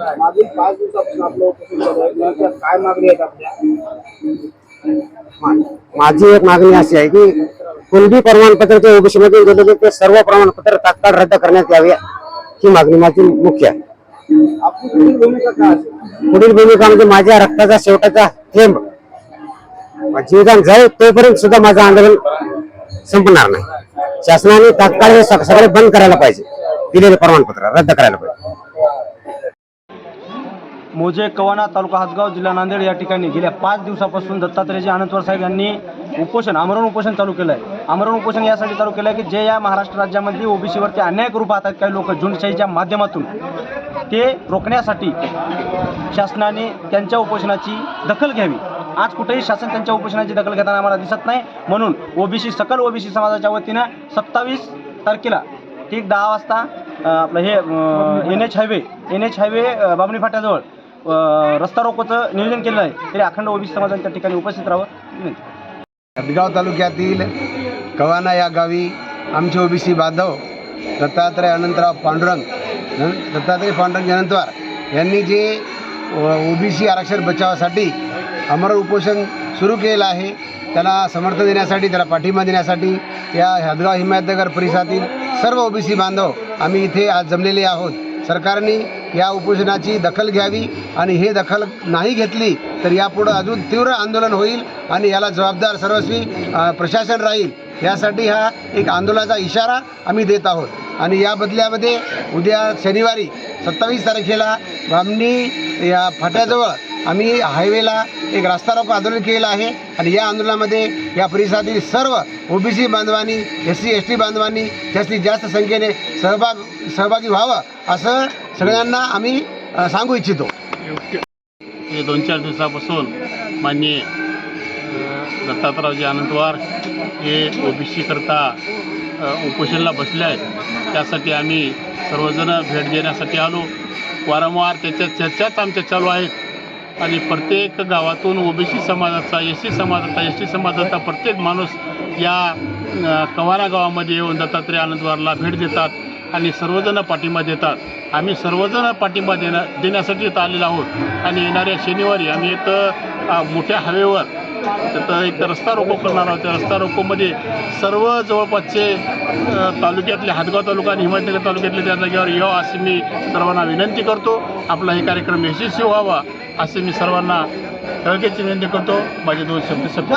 मागील पाच दिवसापासून आपलं उपोषण चालू आहे. नेमक्या काय मागणी आहेत आपल्या? माझी एक मागणी अशी आहे की कुणबी प्रमाणपत्र जे ओबीसी मध्ये गेलेले ते सर्व प्रमाणपत्र तात्काळ रद्द करण्यात यावे ही मागणी माझी मुख्य आहे. आपली पुढील भूमिका काय असेल? पुढील भूमिका म्हणजे माझ्या रक्ताचा शेवटाचा थेंब जीवदान जाईल तोपर्यंत सुद्धा माझं आंदोलन संपणार नाही. शासनाने तात्काळ हे सग- सगळे बंद करायला पाहिजे. दिलेले प्रमाणपत्र रद्द करायला पाहिजे. मोजे कवाना तालुका हातगाव जिल्हा नांदेड या ठिकाणी गेल्या पाच दिवसापासून दत्तात्रयजी आनंदवर साहेब यांनी उपोषण आमरण उपोषण चालू केलं आहे आमरण उपोषण यासाठी चालू केलं आहे की जे या महाराष्ट्र राज्यामध्ये ओबीसीवरती अन्याय करू पाहतात काही लोक झुंडशाहीच्या माध्यमातून ते रोखण्यासाठी शासनाने त्यांच्या उपोषणाची दखल घ्यावी. आज कुठेही शासन त्यांच्या उपोषणाची दखल घेताना आम्हाला दिसत नाही. म्हणून ओबीसी सकल ओबीसी समाजाच्या वतीनं सत्तावीस तारखेला ठीक दहा वाजता आपलं हे N H highway N H highway Babani फाट्याजवळ रस्ता रोकोचं नियोजन केलं आहे. तरी अखंड ओबीसी समाजाने त्या ठिकाणी उपस्थित राहावं. हदगाव तालुक्यातील कवाना या गावी आमचे ओबीसी बांधव दत्तात्रय अनंतराव पांडुरंग दत्तात्रय पांडुरंग जनंतवार यांनी जे ओबीसी आरक्षण बचावासाठी अमर उपोषण सुरू केलं आहे त्याला समर्थन देण्यासाठी त्याला पाठिंबा देण्यासाठी या हदगाव हिमायतनगर परिसरातील सर्व ओबीसी बांधव आम्ही इथे आज जमलेले आहोत. सरकारने या उपोषणाची दखल घ्यावी आणि हे दखल नाही घेतली तर यापुढं अजून तीव्र आंदोलन होईल आणि याला जबाबदार सर्वस्वी प्रशासन राहील. यासाठी हा एक आंदोलनाचा इशारा आम्ही देत आहोत. आणि या बदल्यामध्ये उद्या शनिवारी सत्तावीस तारखेला बामणी या फाट्याजवळ आम्ही हायवेला एक रास्ता रोको आंदोलन केलेलं आहे. आणि या आंदोलनामध्ये या परिसरातील सर्व ओबीसी बांधवांनी एस सी एस टी बांधवांनी जास्तीत जास्त संख्येने सहभाग सहभागी व्हावं असं सगळ्यांना आम्ही सांगू इच्छितो. हे दोन चार दिवसापासून माननीय अ, दत्तात्रयजी आनंदवार हे ओबीसीकरता उपोषणला बसले आहेत. त्यासाठी आम्ही सर्वजण भेट देण्यासाठी आलो. वारंवार त्याच्या चर्चाच आमच्या चालू आहेत. आणि प्रत्येक गावातून ओबीसी समाजाचा एस सी समाजाचा एस टी समाजाचा प्रत्येक माणूस या कवारा गावामध्ये येऊन दत्तात्रय आनंदवारला भेट देतात आणि सर्वजण पाठिंबा देतात. आम्ही सर्वजण पाठिंबा देण्या देण्यासाठी इथं आलेलो आहोत. आणि येणाऱ्या शनिवारी आम्ही एक मोठ्या हवेवर तर एक रस्ता रोको करणार आहोत. त्या रस्ता रोकोमध्ये सर्व जवळपासचे तालुक्यातले हातगाव तालुका आणि हिमायतनगर तालुक्यातले त्या जागेवर यावं अशी मी सर्वांना विनंती करतो. आपला हे कार्यक्रम यशस्वी व्हावा. असे मी सर्वांना कळकेची विनंती करतो. माझे दोन शब्द शब्द